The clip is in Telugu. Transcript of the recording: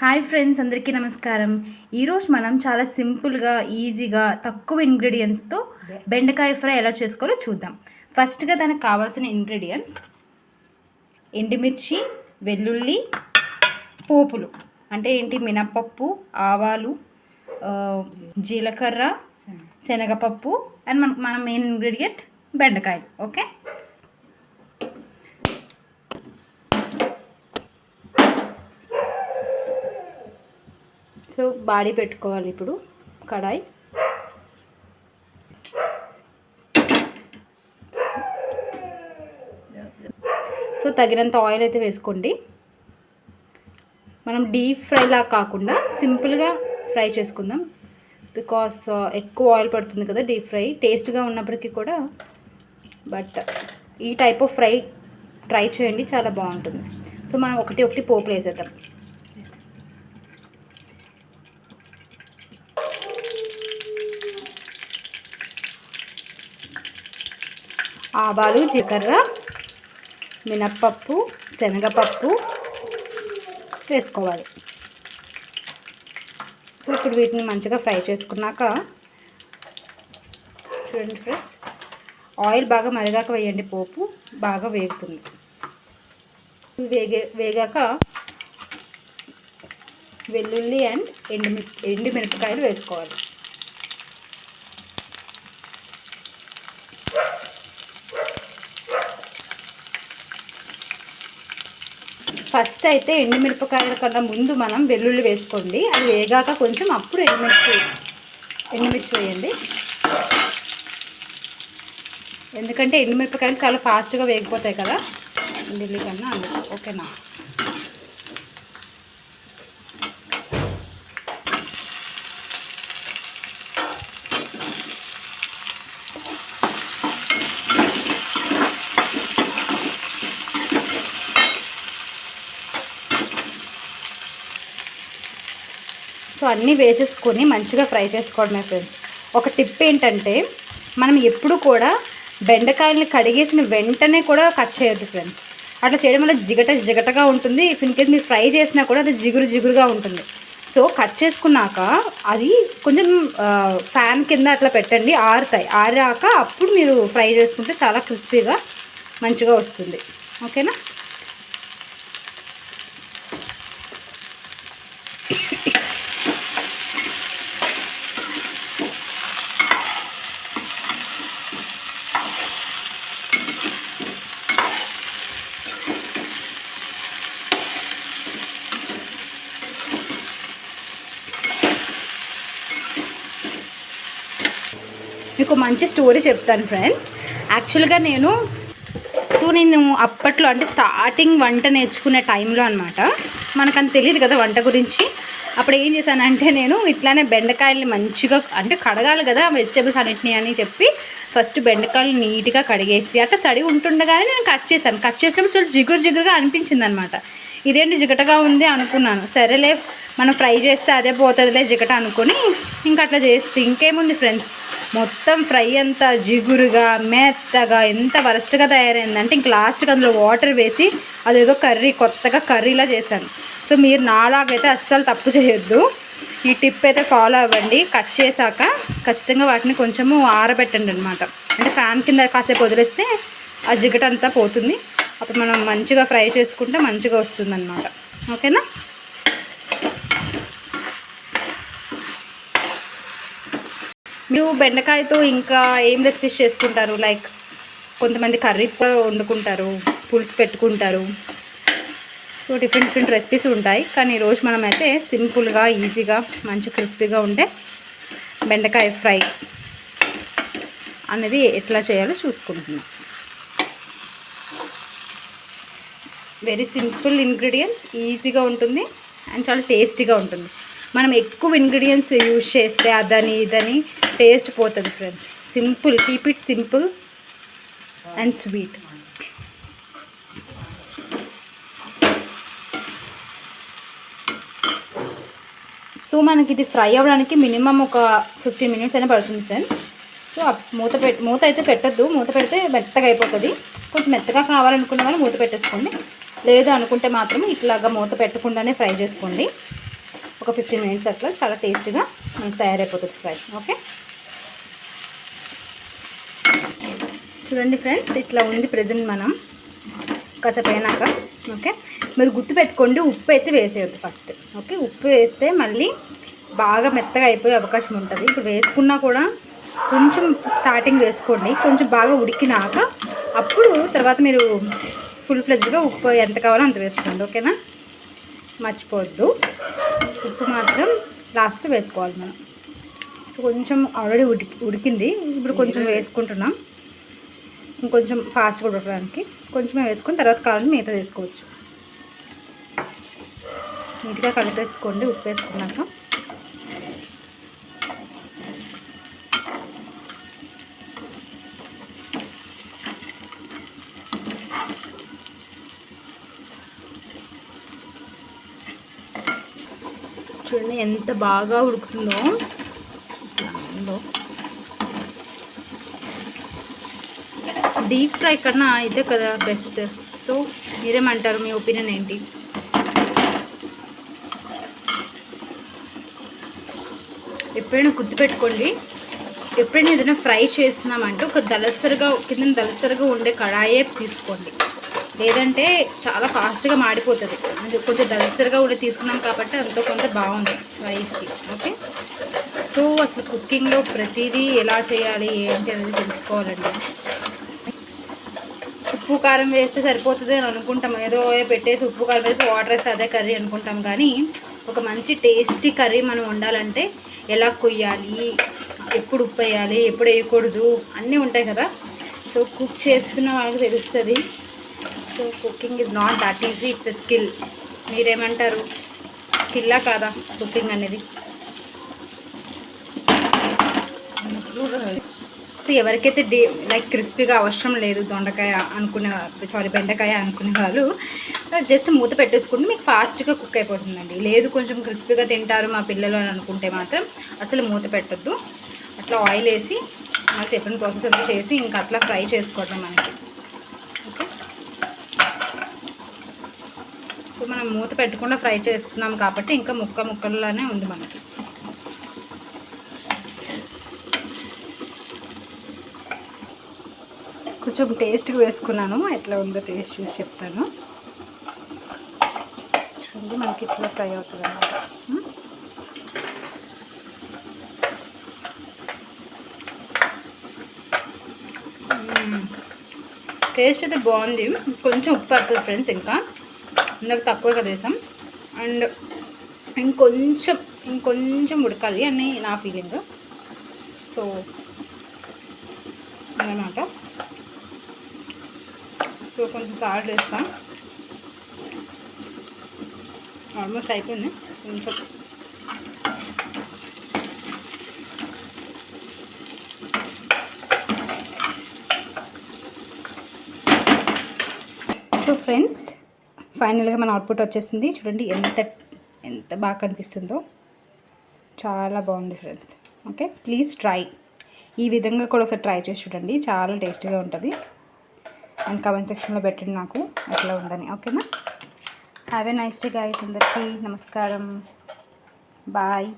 హాయ్ ఫ్రెండ్స్ అందరికీ నమస్కారం. ఈరోజు మనం చాలా సింపుల్గా ఈజీగా తక్కువ ఇంగ్రీడియంట్స్తో బెండకాయ ఫ్రై ఎలా చేసుకోవాలో చూద్దాం. ఫస్ట్గా దానికి కావాల్సిన ఇంగ్రీడియంట్స్ ఎండుమిర్చి వెల్లుల్లి పోపులు. అంటే ఏంటి? మినప్పప్పు ఆవాలు జీలకర్ర శనగపప్పు అండ్ మన మన మెయిన్ ఇంగ్రీడియంట్ బెండకాయలు. ఓకే సో బాడీ పెట్టుకోవాలి ఇప్పుడు కడాయి. సో తగినంత ఆయిల్ అయితే వేసుకోండి. మనం డీప్ ఫ్రైలా కాకుండా సింపుల్గా ఫ్రై చేసుకుందాం. బికాస్ ఎక్కువ ఆయిల్ పడుతుంది కదా డీప్ ఫ్రై టేస్ట్గా ఉన్నప్పటికీ కూడా. బట్ ఈ టైప్ ఆఫ్ ఫ్రై ట్రై చేయండి చాలా బాగుంటుంది. సో మనం ఒకటి ఒకటి పోపులు వేసేద్దాం. ఆవాలు జీలకర్ర మినప్పప్పు శనగపప్పు వేసుకోవాలి. సో ఇప్పుడు వీటిని మంచిగా ఫ్రై చేసుకున్నాక చూడండి ఫ్రెండ్స్ ఆయిల్ బాగా మరిగాక వేయండి పోపు బాగా వేగుతుంది. వేగే వేగాక వెల్లుల్లి అండ్ ఎండు ఎండు మిరపకాయలు వేసుకోవాలి. ఫస్ట్ అయితే ఎండుమిరపకాయల కన్నా ముందు మనం వెల్లుల్లి వేసుకోండి. అది వేగాక కొంచెం అప్పుడు ఎండుమిర్చి ఎండుమిర్చి వేయండి. ఎందుకంటే ఎండుమిరపకాయలు చాలా ఫాస్ట్గా వేగిపోతాయి కదా. వెల్లుల్లి కన్నా అందుకు. ఓకేనా? అన్నీ వేసేసుకొని మంచిగా ఫ్రై చేసుకోవడమే ఫ్రెండ్స్. ఒక టిప్ ఏంటంటే మనం ఎప్పుడు కూడా బెండకాయలని కడిగేసిన వెంటనే కూడా కట్ చేయొద్దు ఫ్రెండ్స్. అట్లా చేయడం వల్ల జిగట జిగటగా ఉంటుంది. ఇఫ్ మీరు ఫ్రై చేసినా కూడా అది జిగురు జిగురుగా ఉంటుంది. సో కట్ చేసుకున్నాక అది కొంచెం ఫ్యాన్ కింద అట్లా పెట్టండి. ఆరుతాయి. ఆరాక అప్పుడు మీరు ఫ్రై చేసుకుంటే చాలా క్రిస్పీగా మంచిగా వస్తుంది. ఓకేనా? మీకు మంచి స్టోరీ చెప్తాను ఫ్రెండ్స్ యాక్చువల్గా నేను సో నేను అప్పట్లో అంటే స్టార్టింగ్ వంట నేర్చుకునే టైంలో అనమాట మనకంత తెలియదు కదా వంట గురించి. అప్పుడు ఏం చేశానంటే నేను ఇట్లానే బెండకాయల్ని మంచిగా అంటే కడగాలి కదా వెజిటేబుల్స్ అన్నింటినీ అని చెప్పి ఫస్ట్ బెండకాయలు నీట్గా కడిగేసి అట్లా తడి ఉంటుండగానే నేను కట్ చేశాను. కట్ చేసినప్పుడు చాలా జిగురు జిగురుగా అనిపించింది అనమాట ఇదేంటి జిగటగా ఉంది అనుకున్నాను. సరేలే మనం ఫ్రై చేస్తే అదే పోతుందిలే జిగట అనుకుని ఇంకా అట్లా చేస్తే ఇంకేముంది ఫ్రెండ్స్ మొత్తం ఫ్రై అంతా జిగురుగా మెత్తగా ఎంత వరస్ట్గా తయారైందంటే ఇంక లాస్ట్కి అందులో వాటర్ వేసి అదేదో కర్రీ కొత్తగా కర్రీలా చేశాను. సో మీరు నాలాగైతే అస్సలు తప్పు చేయొద్దు. ఈ టిప్ అయితే ఫాలో అవ్వండి. కట్ చేశాక ఖచ్చితంగా వాటిని కొంచెము ఆరబెట్టండి అనమాట అంటే ఫ్యాన్ కింద కాసేపు వదిలేస్తే ఆ జిగట అంతా పోతుంది. అప్పుడు మనం మంచిగా ఫ్రై చేసుకుంటే మంచిగా వస్తుంది అనమాట ఓకేనా? మీరు బెండకాయతో ఇంకా ఏం రెసిపీస్ చేసుకుంటారు? లైక్ కొంతమంది కర్రీ వండుకుంటారు పులుసు పెట్టుకుంటారు. సో డిఫరెంట్ డిఫరెంట్ రెసిపీస్ ఉంటాయి. కానీ ఈరోజు మనం అయితే సింపుల్గా ఈజీగా మంచి క్రిస్పీగా ఉండే బెండకాయ ఫ్రై అనేది ఎట్లా చేయాలో చూసుకుంటున్నాం. వెరీ సింపుల్ ఇంగ్రీడియంట్స్ ఈజీగా ఉంటుంది అండ్ చాలా టేస్టీగా ఉంటుంది. మనం ఎక్కువ ఇంగ్రీడియంట్స్ యూజ్ చేస్తే అదని ఇదని టేస్ట్ పోతుంది friends simple keep it simple and sweet so మనకి ఇది ఫ్రై అవ్వడానికి మినిమం ఒక ఫిఫ్టీన్ మినిట్స్ అయినా పడుతుంది ఫ్రెండ్స్ సో మూత పెట్ మూత అయితే పెట్టద్దు. మూత పెడితే మెత్తగా అయిపోతుంది. కొంచెం మెత్తగా కావాలనుకున్న వాళ్ళు మూత పెట్టేసుకోండి. లేదు అనుకుంటే మాత్రం ఇట్లాగా మూత పెట్టకుండానే ఫ్రై చేసుకోండి. ఒక ఫిఫ్టీన్ మినిట్స్ అట్లా చాలా టేస్టీగా మనకు తయారైపోతుంది ఫ్రై. ఓకే? చూడండి ఫ్రెండ్స్ ఇట్లా ఉంది ప్రజెంట్ మనం కాసేపు అయినాక. ఓకే? మీరు గుర్తు పెట్టుకోండి ఉప్పు అయితే వేసేయద్దు ఫస్ట్. ఓకే? ఉప్పు వేస్తే మళ్ళీ బాగా మెత్తగా అయిపోయే అవకాశం ఉంటుంది. ఇప్పుడు వేసుకున్నా కూడా కొంచెం స్టార్టింగ్ వేసుకోండి. కొంచెం బాగా ఉడికినాక అప్పుడు తర్వాత మీరు ఫుల్ ఫ్లెజ్గా ఉప్పు ఎంత కావాలో అంత వేసుకోండి. ఓకేనా? మర్చిపోవద్దు. ఉప్పు మాత్రం లాస్ట్లో వేసుకోవాలి మనం. సో కొంచెం ఆల్రెడీ ఉడికి ఉడికింది. ఇప్పుడు కొంచెం వేసుకుంటున్నాం. ఇంకొంచెం ఫాస్ట్గా ఉడకడానికి. కొంచెమే వేసుకొని తర్వాత కావాలని మిగతా వేసుకోవచ్చు. నీట్గా కలిపేసుకోండి ఉప్పు వేసుకున్నాక. చూడండి ఎంత బాగా ఉడుకుతుందో. ఉందో డీప్ ఫ్రై కన్నా అయితే కదా బెస్ట్. సో మీరేమంటారు? మీ ఒపీనియన్ ఏంటి? ఎప్పుడైనా గుర్తుపెట్టుకోండి ఎప్పుడైనా ఏదైనా ఫ్రై చేస్తున్నామంటే ఒక దలసరిగా కింద దలసరిగా ఉండే కడాయే తీసుకోండి. లేదంటే చాలా ఫాస్ట్గా మాడిపోతుంది. అంటే కొంచెం దలసరిగా ఉండి తీసుకున్నాం కాబట్టి అంతో కొంత బాగుంది రైస్కి ఓకే సో అసలు కుకింగ్లో ప్రతిదీ ఎలా చేయాలి ఏంటి అనేది తెలుసుకోవాలండి. ఉప్పు కారం వేస్తే సరిపోతుంది అని అనుకుంటాం. ఏదో పెట్టేసి ఉప్పు కారం వేసి వాటర్ వేస్తే అదే కర్రీ అనుకుంటాం. కానీ ఒక మంచి టేస్టీ కర్రీ మనం వండాలంటే ఎలా కొయ్యాలి ఎప్పుడు ఉప్పు వేయాలి ఎప్పుడు వేయకూడదు అన్నీ ఉంటాయి కదా. సో కుక్ చేస్తున్న వాళ్ళకి తెలుస్తుంది. So cooking is not that easy it's a skill. మీరేమంటారు? స్కిల్లా కాదా కుకింగ్ అనేది? సో ఎవరికైతే డే లైక్ క్రిస్పీగా అవసరం లేదు దొండకాయ అనుకునే సారీ బెండకాయ అనుకునే వాళ్ళు జస్ట్ మూత పెట్టేసుకుంటే మీకు ఫాస్ట్గా కుక్ అయిపోతుందండి. లేదు కొంచెం క్రిస్పీగా తింటారు మా పిల్లలు అని అనుకుంటే మాత్రం అసలు మూత పెట్టద్దు. అట్లా ఆయిల్ వేసి నాకు చెప్పిన ప్రాసెస్ అంతా చేసి ఇంకా అట్లా ఫ్రై చేసుకోవడం మనకి. సో మనం మూత పెట్టకుండా ఫ్రై చేస్తున్నాం కాబట్టి ఇంకా ముక్క ముక్కల్లోనే ఉంది మనకి. కొంచెం టేస్ట్గా వేసుకున్నాను. ఎట్లా ఉందో టేస్ట్ చూసి చెప్తాను. చూడండి మనకి ఇట్లా ఫ్రై అవుతుంది అన్నమాట టేస్ట్ అయితే బాగుంది. కొంచెం ఉప్పు పడుతుంది ఫ్రెండ్స్ ఇంకా. ఇందాక తక్కువగా వేసాం. అండ్ ఇంకొంచెం ఇంకొంచెం ఉడకాలి అని నా ఫీలింగ్ సో అన్నమాట సో కొంచెం సాల్ట్ వేస్తాం. ఆల్మోస్ట్ అయిపోయింది. కొంచెం. సో ఫ్రెండ్స్ ఫైనల్గా మన అవుట్పుట్ వచ్చేసింది. చూడండి ఎంత ఎంత బాగా కనిపిస్తుందో. చాలా బాగుంది ఫ్రెండ్స్. Okay please try. ఈ విధంగా కూడా ఒకసారి ట్రై చేసి చూడండి. చాలా టేస్టీగా ఉంటుంది. అండ్ కమెంట్ సెక్షన్లో పెట్టండి నాకు ఎట్లా ఉందని. ఓకేనా? Have a nice day guys అందరికీ నమస్కారం. బాయ్